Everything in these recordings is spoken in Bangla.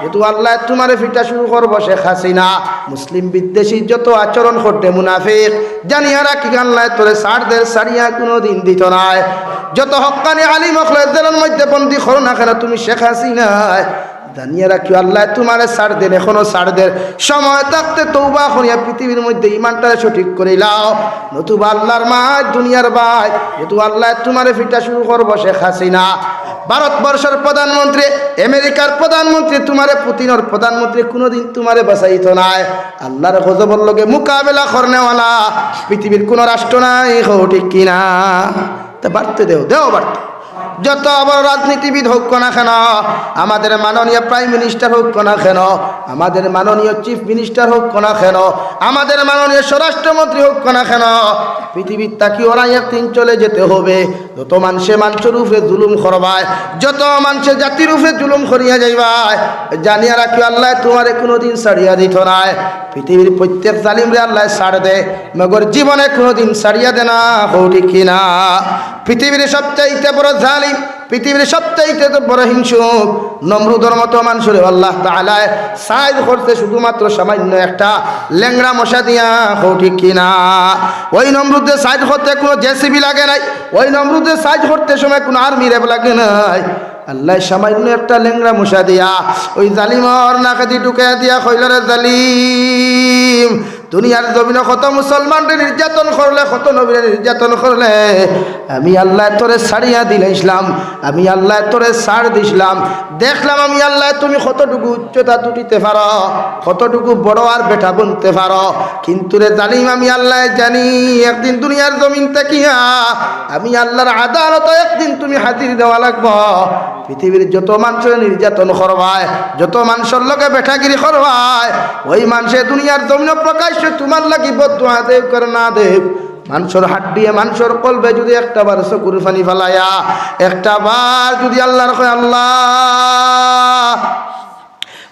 যেহেতু আল্লাহ তোমারে ফিটা শুরু করব, শেখ হাসিনা। মুসলিম বিদ্বেষী যত আচরণ করতে মুনাফিক জানিয়া রাখি আল্লাহ তোরে সারদের সারিয়া কোনো দিন দিত নাই যত হকানি আলিম অখলের মধ্যে বন্দি করো না কেন তুমি, শেখ হাসিনায় জানিয়ে রাখি আল্লাহ তোমারে ছাড় দেন, এখনও ছাড় দেন। সময় থাকতে তৌবা করিয়া পৃথিবীর মধ্যে ইমানটারে সঠিক করে লাও নতুবা আল্লাহর মা দুনিয়ার ভাই যেহেতু আল্লাহ তোমারে ফিটা শুরু করব, শেখ হাসিনা। ভারতবর্ষের প্রধানমন্ত্রী, আমেরিকার প্রধানমন্ত্রী, তোমারে পুতিনের প্রধানমন্ত্রী কোনোদিন তোমারে বাঁচাইত নাই। আল্লাহর গজবর লগে মোকাবেলা করনেওয়ালা পৃথিবীর কোনো রাষ্ট্র নাই ঠিক কিনা। তা বাড়তে দেও দেও বাড়তে। যত বড় রাজনীতিবিদ হোক না কেন, আমাদের মাননীয় প্রাইম মিনিস্টার হোক না কেন, আমাদের মাননীয় চিফ মিনিস্টার হোক না কেন, আমাদের মাননীয় স্বরাষ্ট্রমন্ত্রী হোক না কেন, পৃথিবীর তাকি ওরা একদিন চলে যেতে হবে। যত মানুষে মানুষের রূপে জুলুম করবায়, যত মানুষের জাতির রূপে জুলুম করিয়া যাইবায়, জানিয়া রাখি আল্লাহ তোমারে কোনোদিন ছাড়িয়া দিত নাই পৃথিবীর প্রত্যেক জালিমরে আল্লাহ ছাড় দে, মগর জীবনে কোনোদিন ছাড়িয়া দে না হৌ কিনা। পৃথিবীর সবচাইতে বড় জালিম পৃথিবীর সবচাইতে তো বড় হিংসুক নমরুদর মতো মানুষের আল্লাহ তালায় সাইজ করতে শুধুমাত্র সামান্য একটা ল্যাংড়া মশা দিয়া হৌ ঠিক কিনা? ওই নমরুদের সাইজ করতে কোনো জেসিবি লাগে নাই, ওই নমরুদের সাইজ করতে সময় কোনো আর্মি রেব লাগে নাই। আল্লাহ সামান্য একটা লেংরা মশা দিয়া, ওই জালিমর নাকাতি ঢুকে দিয়া কইলরে জালিম দুনিয়ার জমিনে কত মুসলমানরে নির্যাতন করলে, কত নবীরে নির্যাতন করলে, আমি আল্লাহ তোরে ছাড়িয়া দিলে ইসলাম, আমি আল্লাহ তোরে ছাড় দিছিলাম। দেখলাম আমি আল্লাহ তুমি কতটুকু উচ্চতা তুটিতে পারো, কতটুকু বড় আর বেটা বনতে পারো। কিন্তু রে জালিম, আমি আল্লাহ জানি, একদিন দুনিয়ার জমিন তাকিয়া আমি আল্লাহর আদালত একদিন তুমি হাজির দেওয়া লাগবো। পৃথিবীর যত মানুষের নির্যাতন করবায়, যত মানুষের লোকে বেঠাগিরি করবায়, ওই মানুষের দুনিয়ার জমিন প্রকাশ্য তোমার লাগি বদুয়া দেব করে না দেব মানুষের হাট দিয়ে মানুষের কলবে যদি একটা বার চকুর ফানি ফেলায়া, একটা বার যদি আল্লাহর কয়, আল্লাহ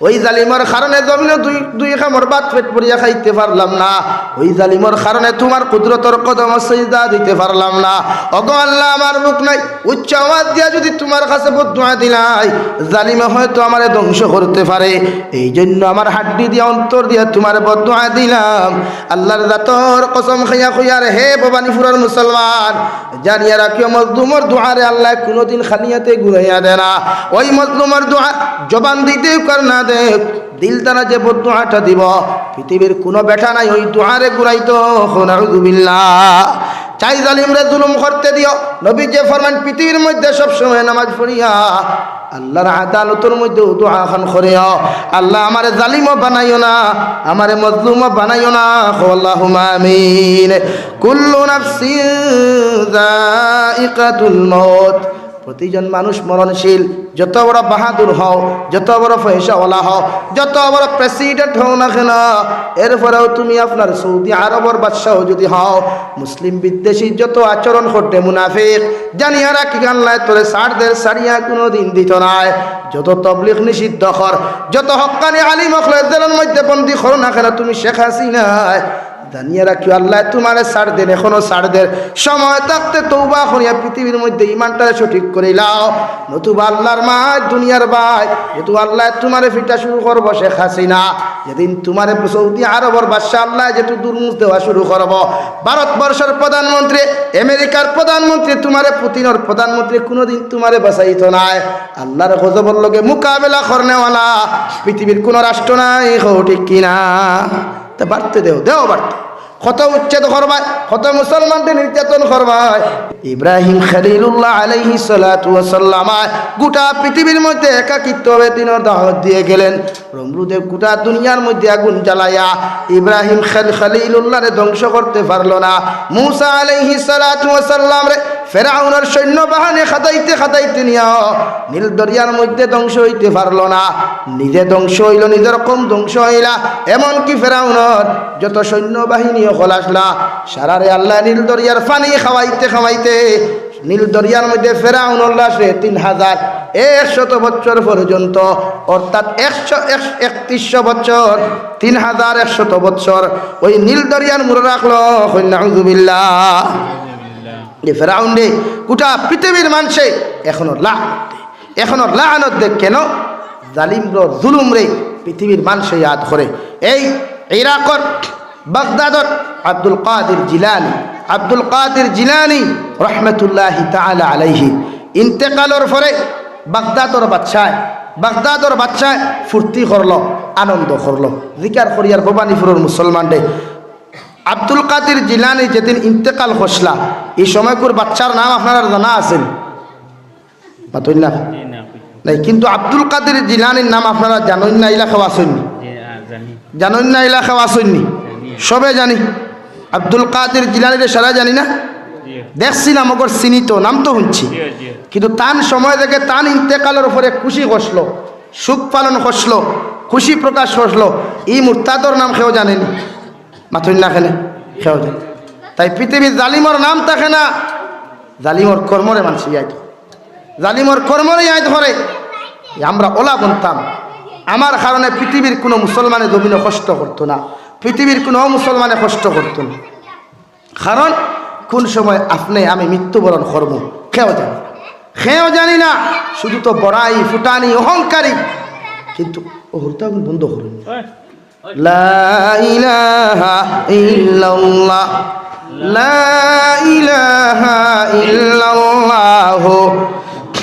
ওই জালিমর কারণে জমিনে দুই দুই খামর বাদ পেট পরিয়া খাইতে পারলাম না। ওই জালিমর কারণে তোমার কুদরতর কদম সজদা দিতে পারলাম না। অগ আল্লাহ, আমার মুখ নাই। উচ্চ আওয়াজ দিয়া যদি তোমার কাছে বদুয়া দিলাই, জালিমে হয়তো আমারে ধ্বংস করতে পারে। এই জন্য আমার হাড্ডি দিয়া, অন্তর দিয়া তোমার বদুয়া দিলাম। আল্লাহর জাতর কসম খাইয়া খুইয়ার হে ভবানীপুরের মুসলমান, জানিয়া রাখিও, মজলুমর দোয়ারে আল্লাহ কোনোদিন খালিয়াতে ঘুরাইয়া দে না। ওই মজলুমর দোয়া জবান দিতেও কর না দেখ দিল তারা যে বদুয়াটা দিব, পৃথিবীর কোনো বেটা নাই ওই দোয়ারে ঘুরাইতো নাউজুবিল্লাহ চাই জালিমরে জুলুম করতে দিও নবী যে ফরমান, পৃথিবীর মধ্যে সব সময় নামাজ পড়িয়া, আল্লাহর আদালতের মধ্যে দোয়া খান করিও। আল্লাহ আমারে জালিমও বানাইও না, আমারে মজলুমও বানাইও না আল্লাহুম্মা আমিন। কুল্লু নাফসিন যায়িকাতুল মউত। প্রতিজন মানুষ মরণশীল। যত বড় বাহাদুর হও, যত বড় পয়সাওয়ালা হও, যত বড় প্রেসিডেন্ট হও না কেন এরপরেও তুমি আপনার সৌদি আরবর বাদশাহ যদি হও, মুসলিম বিদ্বেষী যত আচরণ করতে মুনাফিক, জানিয়া রাখি আল্লাহ, তোরে সারদের সারিয়া কোনো দিন দিত নাই। যত তবলিক নিষিদ্ধ কর, যত হকানি আলিম মধ্যে বন্দি করো না কেন, তুমি শেখ হাসিনায়। জানিয়ে রাখিও, আল্লাহ তোমারে ছাড় দেন, এখনও ছাড় দেন। সময় থাকতে তৌবা করিয়া পৃথিবীর মধ্যে ইমানটারে সঠিক করে লাও। নতুবা আল্লাহর মা দুনিয়ার ভাই যেহেতু আল্লাহ তোমারে ফিটা শুরু করব শেখ হাসিনা যেদিন তোমারে সৌদি আরবর বাদশাহ আল্লাহ যেহেতু দুর্মুখ দেওয়া শুরু করব। ভারতবর্ষের প্রধানমন্ত্রী, আমেরিকার প্রধানমন্ত্রী তোমারে, পুতিনর প্রধানমন্ত্রী কোনোদিন তোমারে বাঁচাইত নাই। আল্লাহর গজবর লগে মোকাবেলা করনেওয়ালা। পৃথিবীর কোনো রাষ্ট্র নাই হো ঠিক কিনা। তা বাড়তে দেও দেও বাড়তে। কত উচ্ছেদ করবায় কত মুসলমানদের নির্যাতন করবায় ইব্রাহিম খালিলুল্লাহ আলাইহি সালাতু ওয়াসাল্লামায় গোটা পৃথিবীর মধ্যে একাকিত্ব হবে তিনি দাওয়াত দিয়ে গেলেন। রমরুদেব গোটা দুনিয়ার মধ্যে আগুন জ্বালাইয়া ইব্রাহিম খাল, খালিলুল্লাহরে ধ্বংস করতে পারল না। মুসা আলাইহি সালাতু ওয়াসাল্লাম রে ফেরাউনের সৈন্য বাহানে খাতাইতে খাতাইতে নিয়া নীল দরিয়ার মধ্যে ধ্বংস হইতে পারল না। নিজে ধ্বংস হইল, নিজের কম ধ্বংস হইলা। এমনকি ফেরাউনের যত সৈন্যবাহিনী হল আসলা। সারারে আল্লাহ নীল দরিয়ার পানি খাওয়াইতে খাওয়াইতে নীল দরিয়ার মধ্যে ফেরাউন আসে তিন হাজার একশত বছর পর্যন্ত, অর্থাৎ একশো একত্রিশশো বছর, তিন হাজার একশত বছর ওই নীল দরিয়ার মুড়ে রাখল। হইনাউজুবিল্লাহ যে ফেরাউন রে, গোটা পৃথিবীর মানুষে এখনও লাহানত এখনও লাহানত দেখ কেন? জালিম জুলুম রে পৃথিবীর মানুষে ইয়াদ করে। এই ইরাকর, বাগদাদর আব্দুল কাদের জিলানি, আব্দুল কাদের জিলানি রহমতুল্লাহি তাআলা আলাইহি, ইন্তেকালর পরে বাগদাদর বাচ্চায় বাগদাদর বাচ্চায় ফুর্তি করল, আনন্দ করল। জিকার করিয়ার ভবানীপুরের মুসলমানদের আব্দুল কাদের জিলানি যেদিন ইন্তেকাল হসলা এই সময়কুর বাচ্চার নাম আপনারা জানা আছেন নাই কিন্তু আব্দুল কাদের জিলানির নাম আপনারা জানেন না এলাকাও আসেননি জানেন না এলাকাও আসেননি সবে জানি। আব্দুল কাদের জিলানির সারা জানি না? জি। দেখছি না আমাকে চিনি তো নাম তো শুনছি কিন্তু তান সময় থেকে তান ইন্তেকালের উপরে খুশি বসল সুখ পালন করল খুশি প্রকাশ করল এই মুরতাদর নাম কেউ জানেনি। মাথুন না খেলে কেউ জানে তাই পৃথিবীর জালিমর নাম থাকে না জালিমর কর্মরে মানুষ ইয়াদ জালিমর কর্মরে ইয়াদ করে আমরা ওলা বনতাম। আমার কারণে পৃথিবীর কোনো মুসলমানে জমিনে কষ্ট করতো না। পৃথিবীর কোনো মুসলমানে কষ্ট করতো না। কারণ কোন সময় আপনি, আমি মৃত্যুবরণ করব খেয়েও জানি খেয়েও জানি না, শুধু তো বড়াই, ফুটানি, অহংকারী। কিন্তু ওহরটা আমি বন্ধ করুন। ওই লা ইলাহা ইল্লাল্লাহ। লা ইলাহা ইল্লাল্লাহ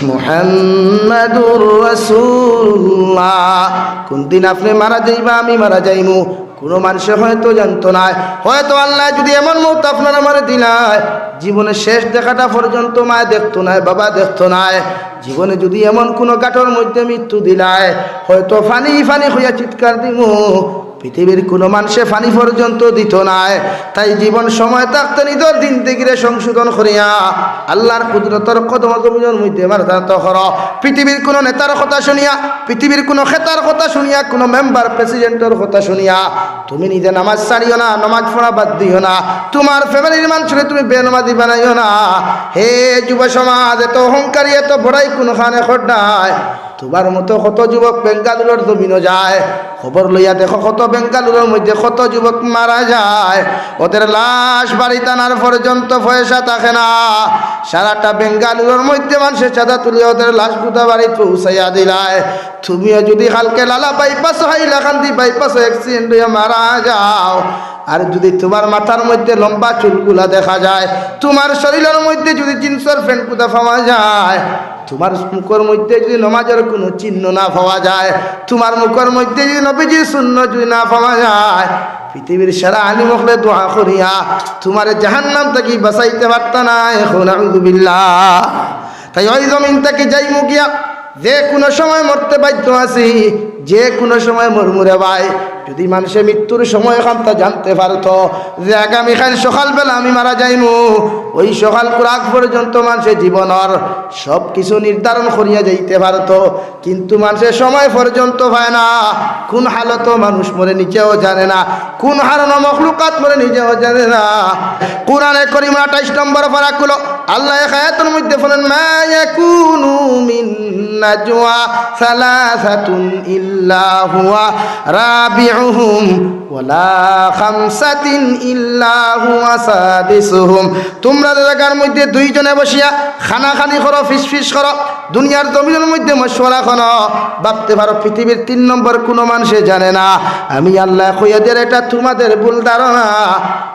মুহাম্মাদুর রাসূলুল্লাহ। কোন দিন আপনি মারা যাইবা, আমি মারা যাইমু। কোনো মানুষে হয়তো জানতো না। হয়তো আল্লাহ যদি এমন মত আপনার আমার দিলায়, জীবনের শেষ দেখাটা পর্যন্ত মায় দেখতো না, বাবা দেখতো না। জীবনে যদি এমন কোনো গাঠর মধ্যে মৃত্যু দিলায়, হয়তো ফানি ফানি হইয়া চিৎকার দিমু। পৃথিবীর কোনো মানুষে ফানি পর্যন্ত দিত নাই তাই জীবন সময় থাকতে নিজের দিন থেকে সংশোধন করিয়া। আল্লাহর কুদরতর কদম জমিনের মধ্যে পৃথিবীর কোনো নেতার কথা শুনিয়া, পৃথিবীর কোনো খেতার কথা শুনিয়া, কোনো মেম্বার, প্রেসিডেন্টের কথা শুনিয়া, তুমি নিজে নামাজ ছাড়িও না, নামাজ পড়া বাদ দিও না। তোমার ফ্যামিলির মানুষকে তুমি বেনমাদি বানাইও না। হে যুব সমাজ, এত অহংকারী, এত বড়াই কোনখানে খড্ডায় তোমার মতো কত যুবক বেঙ্গালুরুর জমিনও যায়। খবর লইয়া দেখো কত বেঙ্গালুরুর মধ্যে কত যুবক মারা যায়। ওদের লাশ বাড়ি টানার পর্যন্ত পয়সা থাকে না। সারাটা বেঙ্গালুরুর মধ্যে মানুষের চাঁদা তুলে ওদের লাশ গুদা বাড়ি পৌঁছাইয়া দিলায়। তুমিও যদি কালকে লালা বাইপাস, হাইলাকান্দি বাইপাস অ্যাক্সিডেন্ট হয়ে মারা যাও আর যদি তোমার মাথার মধ্যে লম্বা চুলগুলা দেখা যায়, তোমার শরীরের মধ্যে যদি জিন্সের ফ্যান্ট কুদা পাওয়া যায়, তোমার মুখের মধ্যে যদি নমাজের কোনো চিহ্ন না পাওয়া যায়, তোমার মুখের মধ্যে যদি নবীজির শূন্য যদি না পাওয়া যায়, পৃথিবীর সারা আনি মখলে দোয়া করিয়া তোমার জাহান নাম থেকে বাঁচাইতে পারত না, এখন তাই ওই জমিন থেকে যাই মুখিয়া যে কোনো সময় মরতে বাধ্য আছি। যে কোনো সময় মরমুরে ভাই। যদি মানুষের মৃত্যুর সময় খান্তা জানতে পারতো, যে আগামীকাল সকালবেলা আমি মারা যাইমু। ওই সকাল আগ পর্যন্ত মানুষের জীবনের সব কিছু নির্ধারণ করিয়া যাইতে পারতো। কিন্তু মানুষের সময় পর্যন্ত হয় না। কোন হালত মানুষ মরে নিজেও জানে না। কোন হারণ মখলুকাত মরে নিজেও জানে না। কোরআনে করিম আঠাইশ নম্বর ফারাকুলো আল্লাহ খায়াতের মধ্যে বলেন, মা ইয়াকুনু মিন নাজওয়া সালাসাতুন ইল্লা হুয়া রাবিউহুম ওয়ালা খামসাতিন ইল্লা হুয়া সাদিসুহুম। তোমরা জায়গার মধ্যে দুইজনে বসিয়া খানাখানি করো ফিস ফিস করো, দুনিয়ার জমিনের মধ্যে মশওয়ারা করো, ভাবতে পারো পৃথিবীর তিন নম্বর কোনো মানুষে জানে না। আমি আল্লাহ কইয়াদের এটা তোমাদের ভুল ধারণা।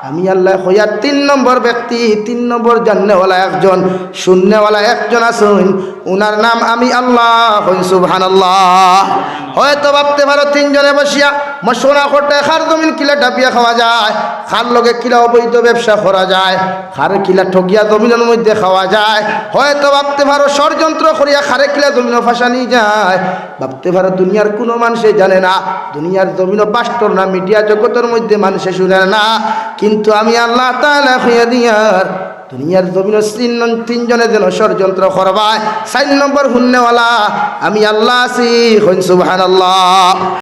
আমি আল্লাহ কইয়ার তিন নম্বর ব্যক্তি, তিন নম্বর জান্নেওয়ালা একজন শূন্যওয়ালা একজন আসুন উনার নাম আমি আল্লাহ সুবহান আল্লাহ হয়তো ভাবতে পারো তিনজনে বসিয়া মশোনা করতে খার জমিন কিলা ডাবিয়া খাওয়া যায়, খার লগে কিলা অবৈধ ব্যবসা করা যায়, খারে কিলা ঠকিয়া জমিনের মধ্যে খাওয়া যায়। হয়তো ভাবতে পারো ষড়যন্ত্র করিয়া খারে কিলা জমিন ফাঁসানি যায়। ভাবতে পারো দুনিয়ার কোনো মানুষে জানে না, দুনিয়ার জমিন বাস্তর না, মিডিয়া জগতের মধ্যে মানুষে শুনে না। কিন্তু আমি আল্লাহ তাআলা হইয়া দিয়ার দুনিয়ার জমিন তিন তিনজনে যেন ষড়যন্ত্র করবায়। চার নম্বর হুন্নেওয়ালা, আমি আল্লাহ আছি, হইন সুবহানাল্লাহ।